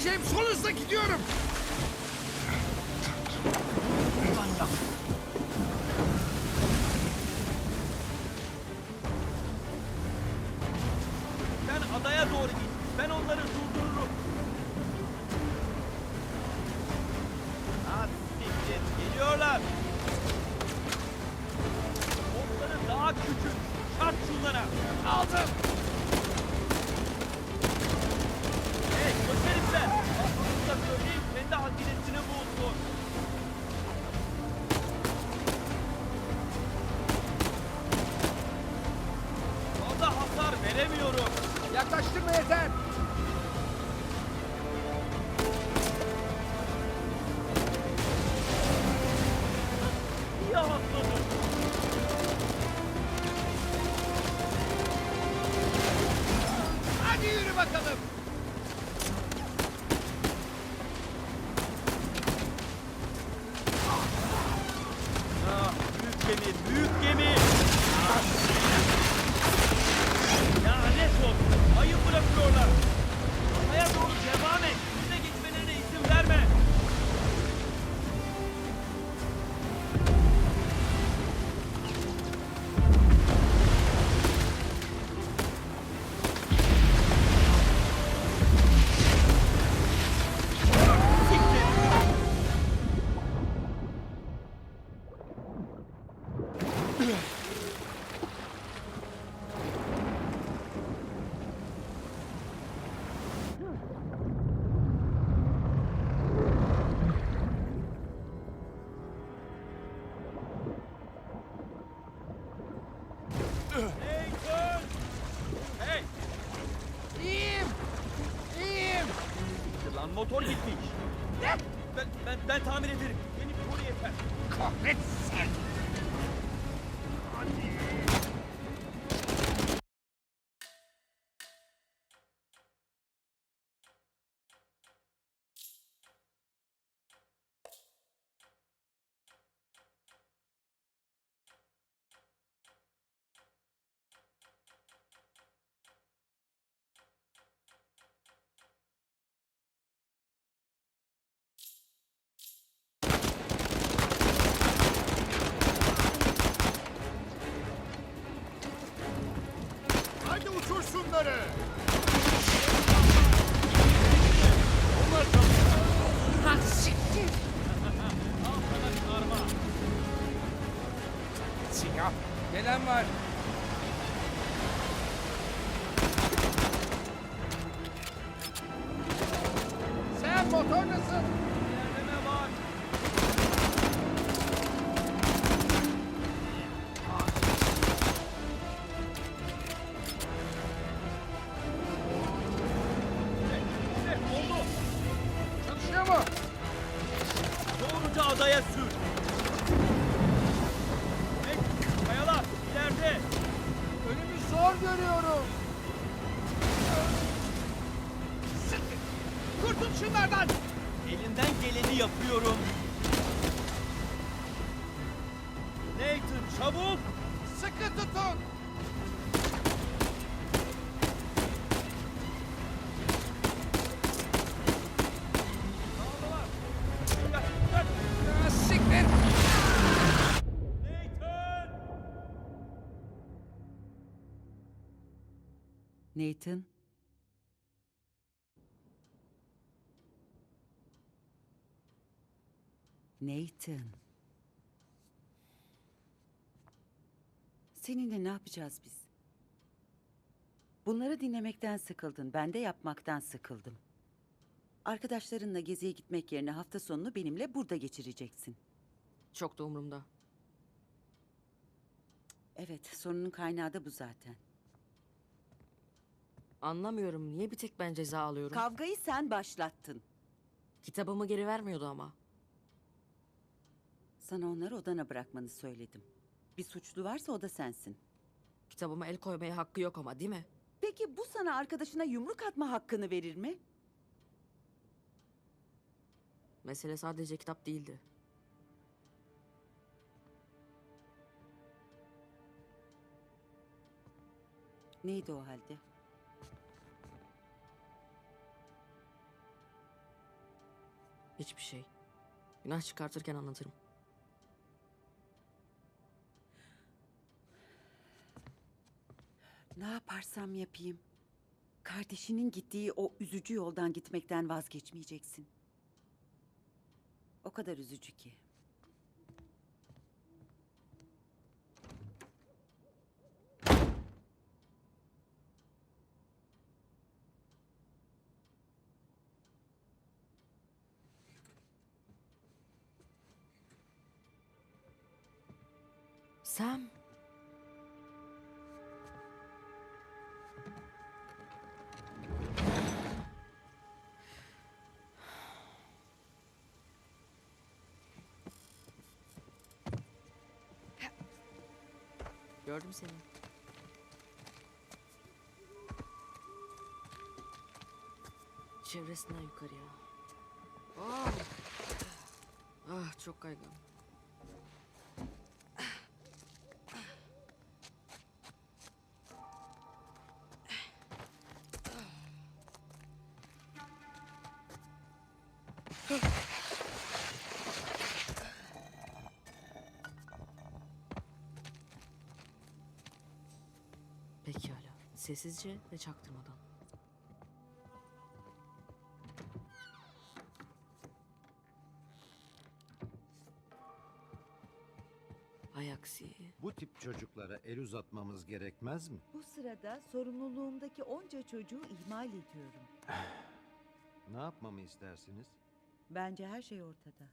Sen gidebileceğim son hızla gidiyorum. Sen bakalım. Uçur şunları. Onlar Ha siktir. Al sana karma. Siyah. Gelen var. Çabuk. Sıkı tutun. Nathan. Nathan. Seninle ne yapacağız biz? Bunları dinlemekten sıkıldın. Ben de yapmaktan sıkıldım. Arkadaşlarınla geziye gitmek yerine hafta sonunu benimle burada geçireceksin. Çok da umurumda. Evet, sorunun kaynağı da bu zaten. Anlamıyorum niye bir tek ben ceza alıyorum. Kavgayı sen başlattın. Kitabımı geri vermiyordu ama. Sana onları odana bırakmanı söyledim. Bir suçlu varsa o da sensin. Kitabıma el koymaya hakkı yok ama değil mi? Peki bu sana arkadaşına yumruk atma hakkını verir mi? Mesele sadece kitap değildi. Neydi o halde? Hiçbir şey. Günah çıkartırken anlatırım. Ne yaparsam yapayım. Kardeşinin gittiği o üzücü yoldan gitmekten vazgeçmeyeceksin. O kadar üzücü ki. Sam. Gördüm seni. Çevresinden yukarıya. Oh. Ah çok kaygan. Sessizce ve çaktırmadan. Hay aksi. Bu tip çocuklara el uzatmamız gerekmez mi? Bu sırada sorumluluğumdaki onca çocuğu ihmal ediyorum. Ne yapmamı istersiniz? Bence her şey ortada.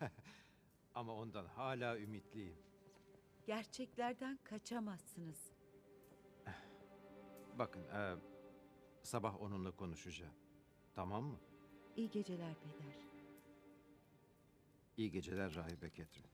Ama ondan hala ümitliyim. Gerçeklerden kaçamazsınız. Bakın, eee, sabah onunla konuşacağım. Tamam mı? İyi geceler peder. İyi geceler Rahibe Ketrin.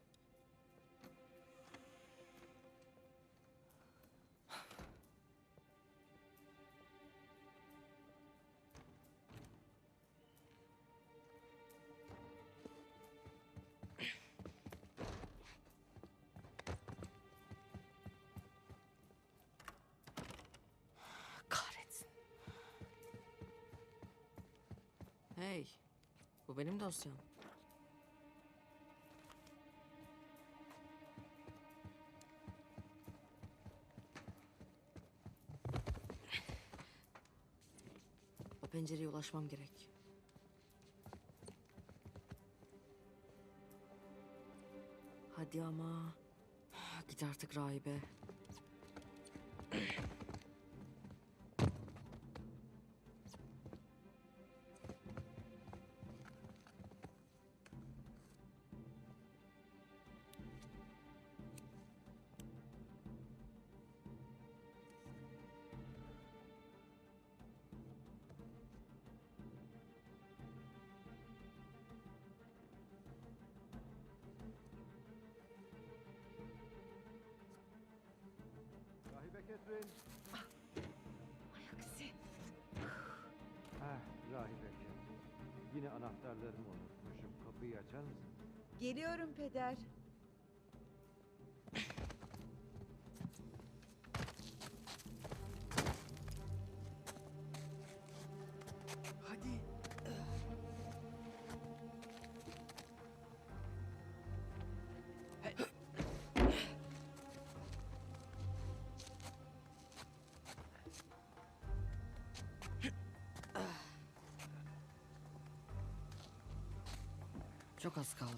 Hey. Bu benim dosyam. O pencereye ulaşmam gerek. Hadi ama. Git artık rahibe. Rahibe Ketrin. Aksi. Ah, Rahibe. Yine anahtarlarımı unutmuşum. Kapıyı açar mısın? Geliyorum peder. Hadi. Çok az kaldı.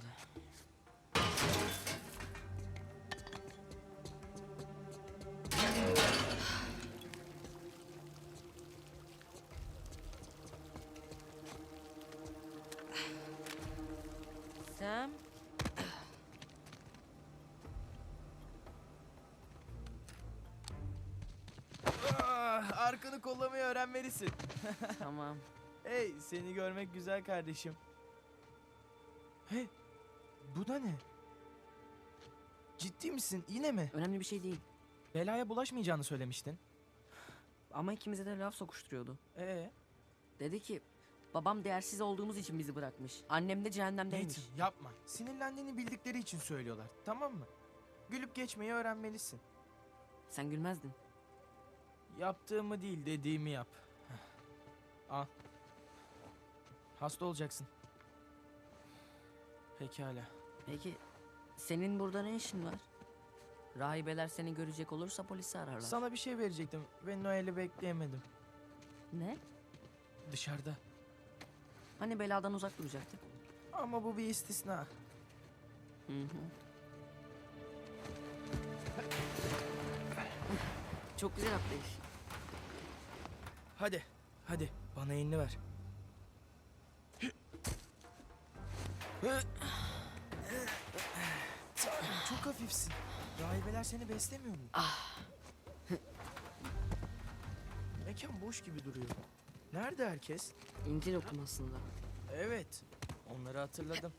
Sam. Ah, arkanı kollamayı öğrenmelisin. tamam. Hey, seni görmek güzel kardeşim. Hey, bu da ne? Ciddi misin? Yine mi? Önemli bir şey değil. Belaya bulaşmayacağını söylemiştin. Ama ikimize de laf sokuşturuyordu. Ee, Dedi ki Babam değersiz olduğumuz için bizi bırakmış. Annem de cehennemdeymiş. Nathan yapma. Sinirlendiğini bildikleri için söylüyorlar. Tamam mı? Gülüp geçmeyi öğrenmelisin. Sen gülmezdin. Yaptığımı değil dediğimi yap. Al. Hasta olacaksın. Pekala. Peki senin burada ne işin var? Rahibeler seni görecek olursa polisi ararlar. Sana bir şey verecektim ve Noel'i bekleyemedim. Ne? Dışarıda. Hani beladan uzak duracaktık? Ama bu bir istisna. Hı hı. Çok güzel atlayış. Hadi. Hadi. Bana elini ver. Çok hafifsin. Rahibeler seni beslemiyor mu? Mekan boş gibi duruyor. Nerede herkes? İncil okumasında. Evet. Onları hatırladım.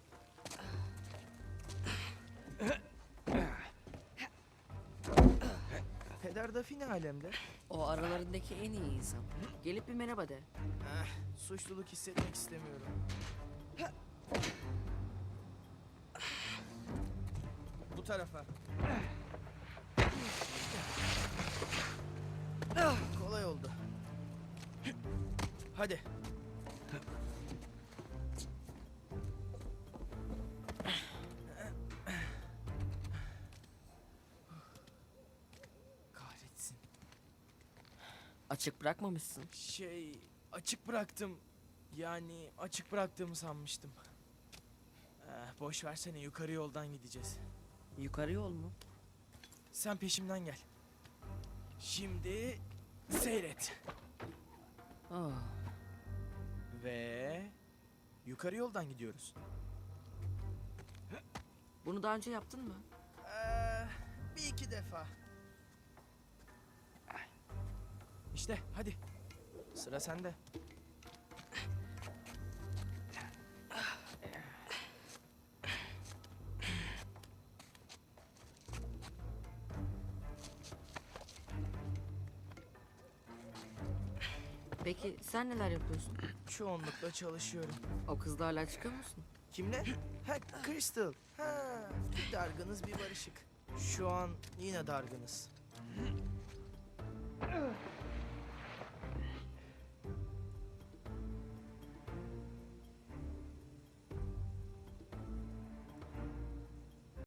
Peder Dafi ne alemde? O aralarındaki en iyi insan. Gelip bir merhaba de. Eh, suçluluk hissetmek istemiyorum. Tarafa. Kolay oldu. Hadi. Kahretsin. Açık bırakmamışsın. Şey açık bıraktım. Yani açık bıraktığımı sanmıştım. Eh, boş versene yukarı yoldan gideceğiz. Yukarı yol mu? Sen peşimden gel. Şimdi seyret. Ah, Ve yukarı yoldan gidiyoruz. bunu daha önce yaptın mı? Ee, bir iki defa. İşte hadi. Sıra sende. Peki sen neler yapıyorsun? Çoğunlukla çalışıyorum. O kızla hala çıkıyor musun? Kimle? Ha Crystal. Ha, bir dargınız bir barışık. Şu an yine dargınız.